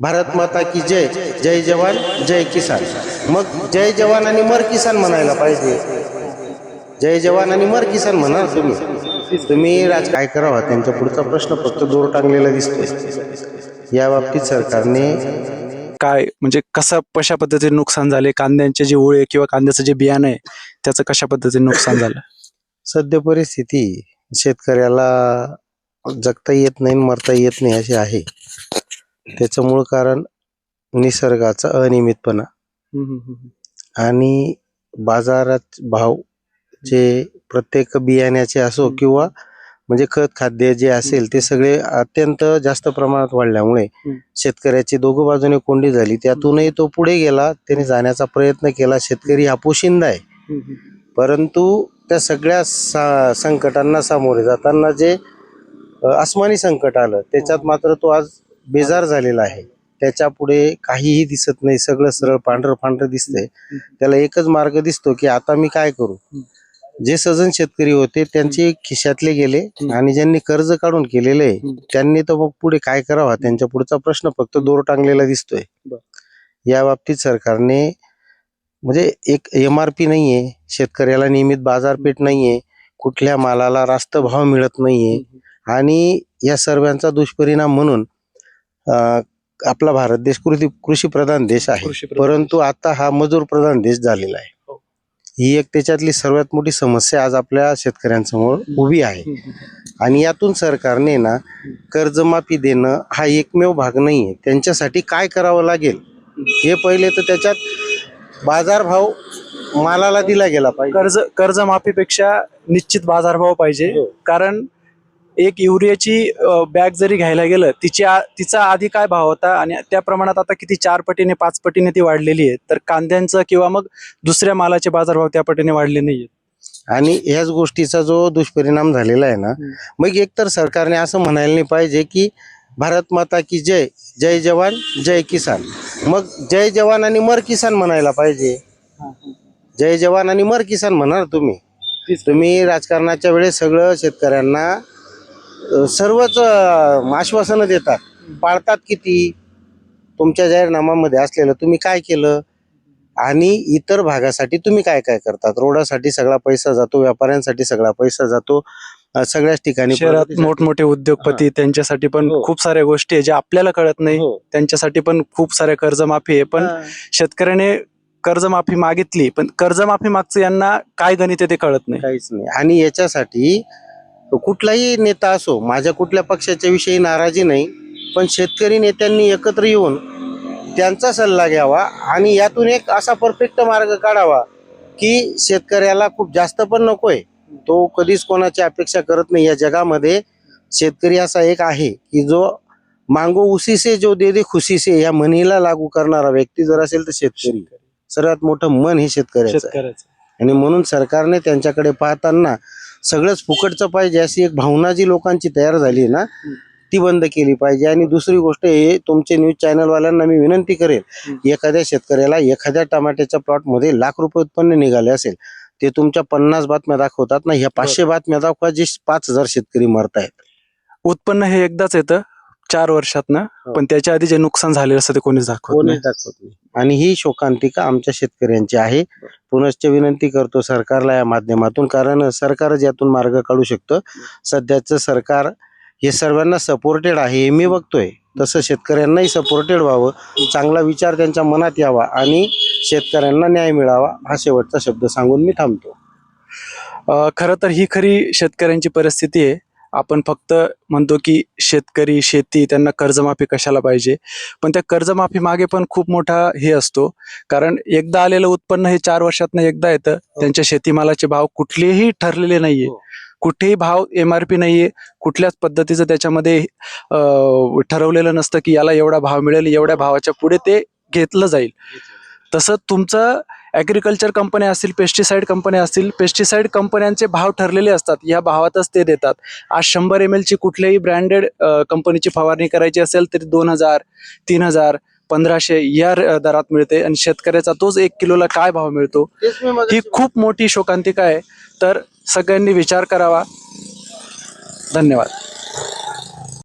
भारत माता की जय जय जवान जय किसान. मग जय जवान आणि मर किसान म्हणायला पाहिजे. जय जवान आणि मर किसान म्हणा तुम्ही. तुम्ही राज काय करावा? त्यांच्या पुढचा प्रश्न फक्त दोर टांगलेला दिसतोय. या बाबतीत सरकारने काय म्हणजे कसा कशा पद्धतीने नुकसान झाले? कांद्यांचे जे ओळे किंवा कांद्याचं जे बियाणं आहे त्याचं कशा पद्धतीने नुकसान झालं? सद्य परिस्थिती शेतकऱ्याला जगता येत नाही मरता येत नाही अशी आहे. त्याचं मूळ कारण निसर्गाचा अनियमितपणा. आणि बाजारात भाव जे प्रत्येक बियाण्याचे असो किंवा म्हणजे खत खाद्य जे असेल ते सगळे अत्यंत जास्त प्रमाणात वाढल्यामुळे. शेतकऱ्याची दोघं बाजूने कोंडी झाली. त्यातूनही तो पुढे गेला त्याने जाण्याचा प्रयत्न केला. शेतकरी हा पोशिंदा आहे. परंतु त्या सगळ्या सा संकटांना सामोरे जाताना जे आसमानी संकट आलं त्याच्यात मात्र तो आज बेजार झालेला आहे. त्याच्या पुढे काहीही दिसत नाही. सगळं सरळ पांढरं पांढरं दिसतंय. त्याला एकच मार्ग दिसतो की आता मी काय करू? जे सजन शेतकरी होते त्यांचे खिशातले गेले आणि ज्यांनी कर्ज काढून केलेले आहे, त्यांनी तर मग पुढे काय करावा? त्यांच्या पुढचा प्रश्न फक्त दोर टांगलेला दिसतोय. या बाबतीत सरकारने म्हणजे एक एम आर पी नाहीये. शेतकऱ्याला नियमित बाजारपेठ नाहीये. कुठल्या मालाला रास्त भाव मिळत नाहीये. आणि या सर्वांचा दुष्परिणाम म्हणून अं, आपला भारत देश कृषी कृषी प्रधान देश आहे. परंतु आता हा मजूर प्रधान देश झालेला आहे. हो. ही एक त्याच्यातली सर्वात मोठी समस्या आज आपल्या शेतकऱ्यांसमोर उभी आहे. आणि यातून सरकारने ना कर्जमाफी देणं हा एकमेव भाग नाहीये. त्यांच्यासाठी काय करावं लागेल? हे पहिले तर त्याच्यात बाजारभाव मालाला दिला गेला पाहिजे. कर्ज कर्जमाफीपेक्षा निश्चित बाजारभाव पाहिजे. हो. कारण एक युरियाची बॅग जरी घ्यायला गेलं तिची तिचा आधी काय भाव होता आणि त्या प्रमाणात आता किती चार पटीने पाच पटीने ती वाढलेली आहे. तर कांद्यांचं किंवा मग दुसऱ्या मालाचे बाजारभाव त्या पटीने वाढले नाहीये आणि ह्याच गोष्टीचा जो दुष्परिणाम झालेला आहे ना. मग एकतर सरकारने असं म्हणायला नाही पाहिजे की भारत माता की जय जय जवान जय किसान. मग जय जवान आणि मर किसान म्हणायला पाहिजे. जय जवान आणि मर किसान म्हणा ना तुम्ही तुम्ही राजकारणाच्या वेळेस सगळं शेतकऱ्यांना सर्वच आश्वासनं देतात. पाळतात किती? तुमच्या जाहीरनामामध्ये असलेलं तुम्ही काय केलं? आणि इतर भागासाठी तुम्ही काय काय करतात? रोडासाठी सगळा पैसा जातो व्यापाऱ्यांसाठी सगळा पैसा जातो सगळ्याच ठिकाणी शहरात मोठमोठे उद्योगपती त्यांच्यासाठी पण हो. खूप साऱ्या गोष्टी आहे ज्या आपल्याला कळत नाही हो. त्यांच्यासाठी पण खूप साऱ्या कर्जमाफी आहे. पण. शेतकऱ्याने कर्जमाफी मागितली पण कर्जमाफी मागचं यांना काय गणित आहे ते कळत नाही. काहीच नाही. आणि याच्यासाठी कुठलाही नेता असो माझ्या कुठल्या पक्षाच्या विषयी नाराजी नाही पण शेतकरी नेत्यांनी एकत्र येऊन त्यांचा सल्ला घ्यावा आणि यातून एक असा परफेक्ट मार्ग काढावा की शेतकऱ्याला खूप जास्त पण नकोय. तो कधीच कोणाची अपेक्षा करत नाही या जगामध्ये. शेतकरी असा एक आहे की जो मांगो उसी से जो दे दे खुशी से या म्हणीला लागू करणारा व्यक्ती जर असेल तर शेतकरी. सर्वात मोठं मन हे शेतकऱ्याचं आणि म्हणून सरकारने त्यांच्याकडे पाहताना सगळंच फुकटचं पाहिजे अशी एक भावना जी लोकांची तयार झाली आहे ना ती बंद केली पाहिजे. आणि दुसरी गोष्ट हे तुमचे न्यूज चॅनलवाल्यांना मी विनंती करेल एखाद्या शेतकऱ्याला एखाद्या टमाट्याच्या प्लॉटमध्ये लाख रुपये उत्पन्न निघाले असेल ते तुमच्या पन्नास बातम्या दाखवतात ना ह्या पाचशे बातम्या दाखवा जे पाच हजार शेतकरी मरतायत. उत्पन्न हे एकदाच येतं. चार वर्षातनं हो. पण त्याच्या आधी जे नुकसान झालेलं असतं ते कोणीच दाखवत कोणीच नाही दाखवत नाही. आणि ही शोकांतिका आमच्या शेतकऱ्यांची आहे. पुनश्च विनंती करतो सरकारला या माध्यमातून कारण सरकारच यातून मार्ग काढू शकतं सध्याचं सरकार हे सर्वांना सपोर्टेड आहे हे मी बघतोय. तसं शेतकऱ्यांनाही सपोर्टेड व्हावं चांगला विचार त्यांच्या मनात यावा आणि शेतकऱ्यांना न्याय मिळावा हा शेवटचा शब्द सांगून मी थांबतो. अं, खरं तर ही खरी शेतकऱ्यांची परिस्थिती आहे. आपण फक्त म्हणतो की शेतकरी शेती त्यांना कर्जमाफी कशाला पाहिजे? पण त्या कर्जमाफी मागे पण खूप मोठा हे असतो. कारण एकदा आलेलं उत्पन्न हे चार वर्षातनं एकदा येतं. त्यांच्या शेतीमालाचे भाव कुठलेही ठरलेले नाहीये. हो. कुठेही भाव एम आर पी नाहीये. कुठल्याच पद्धतीचं त्याच्यामध्ये ठरवलेलं नसतं की याला एवढा भाव मिळेल एवढ्या भावाच्या पुढे ते घेतलं जाईल. तसं तुमचं ॲग्रिकल्चर कंपन्या असतील पेस्टिसाईड कंपन्या असतील पेस्टिसाईड कंपन्यांचे भाव ठरलेले असतात. या भावातच ते देतात. आज शंभर एम ची कुठल्याही ब्रँडेड कंपनीची फवारणी करायची असेल तरी दोन हजार तीन हजार पंधराशे या दरात मिळते. आणि शेतकऱ्याचा तोच एक किलोला काय भाव मिळतो? ही खूप मोठी शोकांतिका आहे. तर सगळ्यांनी विचार करावा. धन्यवाद.